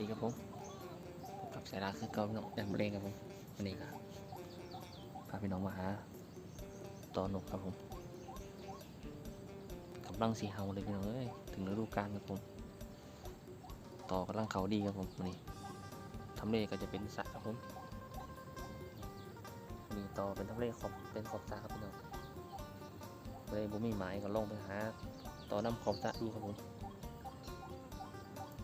ดีครับผมกับสายลาคือเก่าพี่น้องแดนบเรงครับผมวันนี้ครับพาพี่น้องมาหาตอนกครับผมกำลังสีเฮาเลยพี่น้องเอ้ยถึงฤดูกาลครับผม ต่อกำลังเขาดีครับผมวันนี้ทำเลก็จะเป็นสระครับผมวันนี้ต่อเป็นทำเลขอบเป็นขอบสระครับพี่น้องเลยผมมีหมายก็ลงไปหาต่อน้ำขอบสระดูครับผม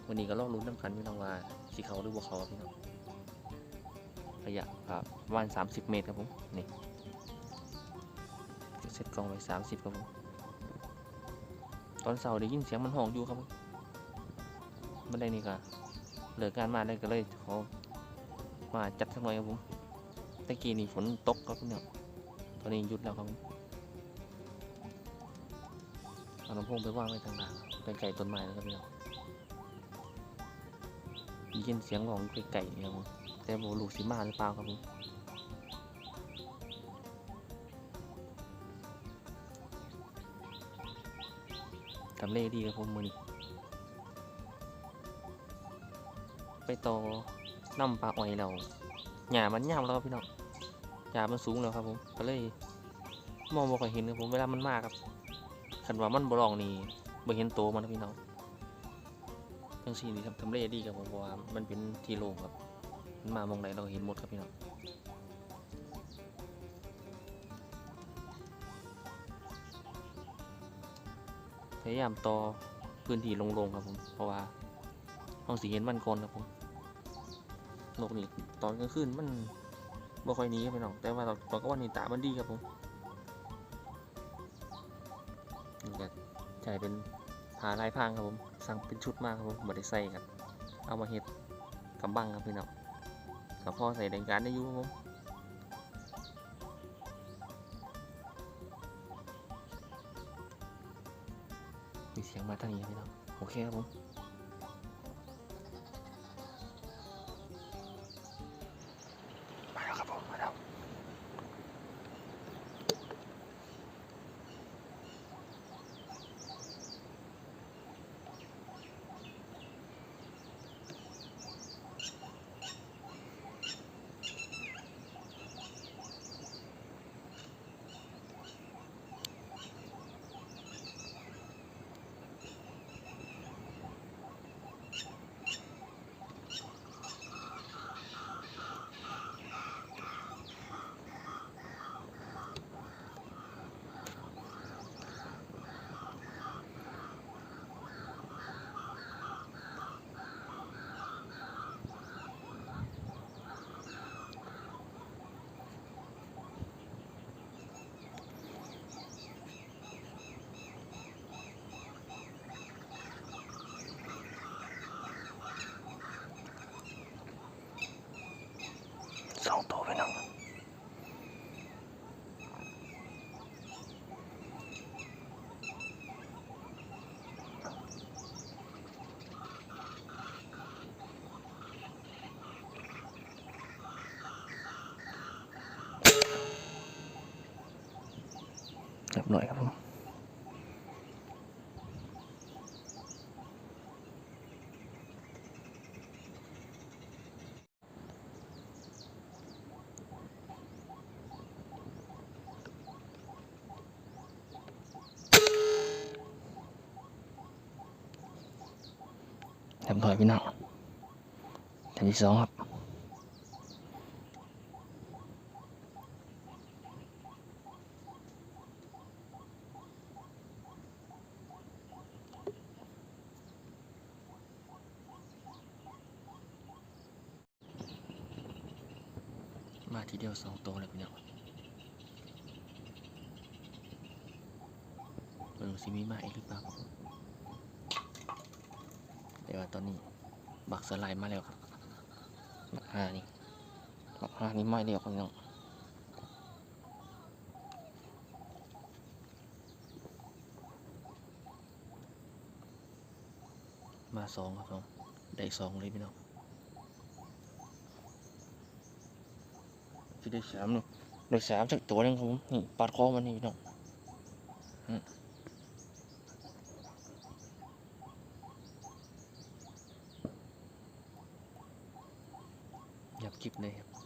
วันนี้ก็ลองลุ้นน้ำกันพี่น้องว่าสีเขาหรือบัวเขาครับพี่น้องระยะครับประมาณ30เมตรครับผมนี่เซตกล้องไว้30ครับผมตอนเสาร์ได้ยินเสียงมันห้องอยู่ครับผมมันได้นี่ก็เหลิกานมาได้ก็เลยขอมาจัดสักหน่อยครับผมตะกี้นี่ฝนตกครับพี่น้องตอนนี้หยุดแล้วครับผมเอาลำโพงไปว่างไว้ทางหลังไปไกลต้นไม้แล้วครับพี่น้อง ยินเสียงร้องไก่ๆเนี่ยครับผมแต่โบลูกสีมาหรือเปล่าครับผมทำเลดีครับผมมือนี้ไปต่อน้ำปลาอ้อยเราหญ้ามันยาวแล้วครับพี่น้องหญ้ามันสูงแล้วครับผมก็เลยมองบ่ค่อยเห็นครับผมเวลามันมากครับคันว่ามันบ่ร้องนี่บ่เห็นโตมันนะพี่น้อง ทั้งสี่นี่ครับทำเลดีครับผมเพราะว่ามันเป็นที่โล่งครับมันมามองไหนเราเห็นหมดครับพี่น้องพยายามต่อพื้นที่ลงๆครับผมเพราะว่าห้องสีเห็นมันก่อนครับผมโลกนี้ตอนกลางคืนมันบ่ค่อยหนี้ครับพี่น้องแต่ว่าตอนตอกลางวันนี่ตามันดีครับผมนี่ก็ใช้เป็น ผ่าลายพรางครับผมสั่งเป็นชุดมากครับผมบไดใส่ครับเอามาเห็ดกำบังครับพี่น้องกับพ่อใส่แดงการได้ยุ่ครับผมมีเสียงมาทางนี้ครับพี่น้องโอเคครับผม เรียบร้อยครับผมเรียบร้อยพี่น้องแถวที่สองครับ มา ทีเดียวสองตัวเลยพี่น้องเบิ่งสิมีมาอีกหรือเปล่าครับผมแต่ว่าตอนนี้บักสไลด์มาแล้วครับบักฮานี่บักฮานี่ไม่เรียวครับพี่น้องมาสองครับผมได้สองเลยพี่น้อง ที่ได้สามเลยได้สามจากตัวนึงครับผมนี่ปาดคอมันนี่น้องหยับคลิปเลยครับ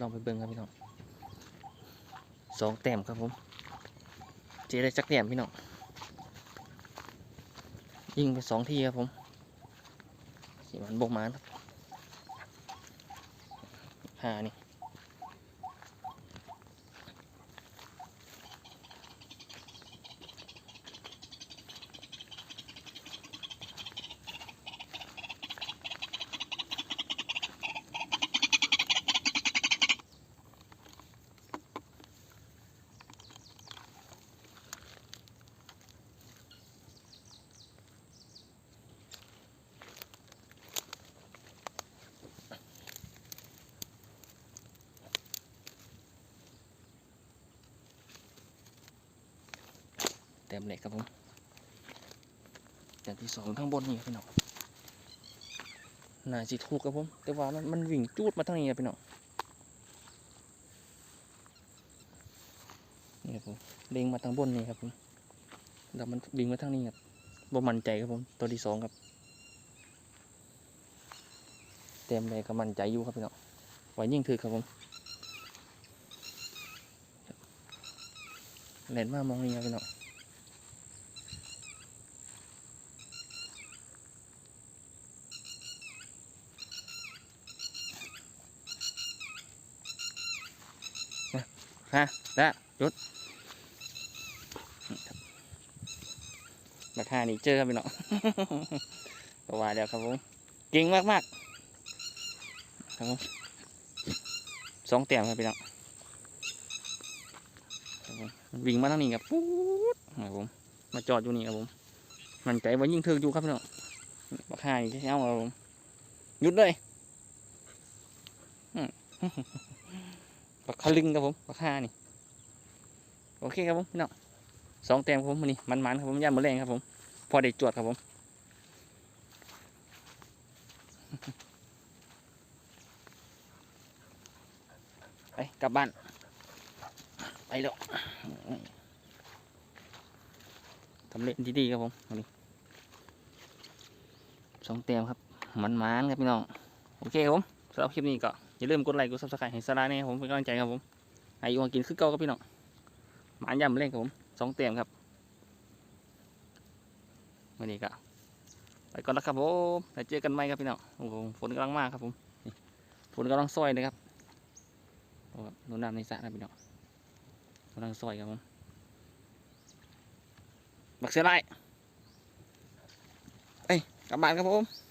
ลองไปเบิ่งครับพี่น้องสองแต้มครับผมเจได้จักแต้มพี่น้องยิงไปสองทีครับผมสีมันบกมานครับหานี่ มเหล็กครับผมแต้มที่สองข้างบนนี่ครับพี่น้องน่าสิถูกครับผม แต่ว่ามันมันวิ่งจูดมาทางนี้ครับพี่น้องนี่ครับผมเล็งมาทางบนนี่ครับผมแล้วมันวิ่งมาทางนี้ครับบ่มั่นใจครับผม ตัวที่สองครับ เต็มเลยก็มั่นใจอยู่ครับพี่น้องไว้ยิ่งถือครับผมเล่นมามองนี่ครับพี่น้อง ฮะได้หยุดราคานี่เจอครับพี่น้องก็ว่าแล้วครับผมเก่งมากมากครับผมสองแต้มครับพี่น้องวิ่งมาทางนี้ครับปุ๊ดครับผมมาจอดอยู่นี่ครับผมมันใจว่ายิ่งเทิงอยู่ครับพี่น้องราคานี่จะเอาครับผมหยุดเลยอืม ปลาคลึงครับผมปลาค่านี่โอเคครับผมพี่น้องสองแต้มครับผมนนี้มันๆครับผมย่ามือแรงครับผมพอได้จวดครับผมไปกลับบ้านไปแล้วทำเล่นดีๆครับผมนนี้สองแต้มครับมันๆครับพี่น้อง โอเคครับผมสำหรับคลิปนี้ก็ อย่าลืมกดไลค์กดซับสไครต์ให้สาระเนี่ยผมเป็นกำลังใจครับผมไอ้ยูกินคือเก่าครับพี่น้องหมานยำเล่นครับผมสองเตียมครับวันนี้ก็ไปก่อนแล้วครับผมแล้วเจอกันใหม่ครับพี่น้องโอ้โหฝนกำลังมากครับผมฝนกำลังซอยเลยครับโอ้โดนน้ำในสระนะพี่น้องกำลังซอยครับผมบักเสือไล่เอ้ยกลับบ้านครับผม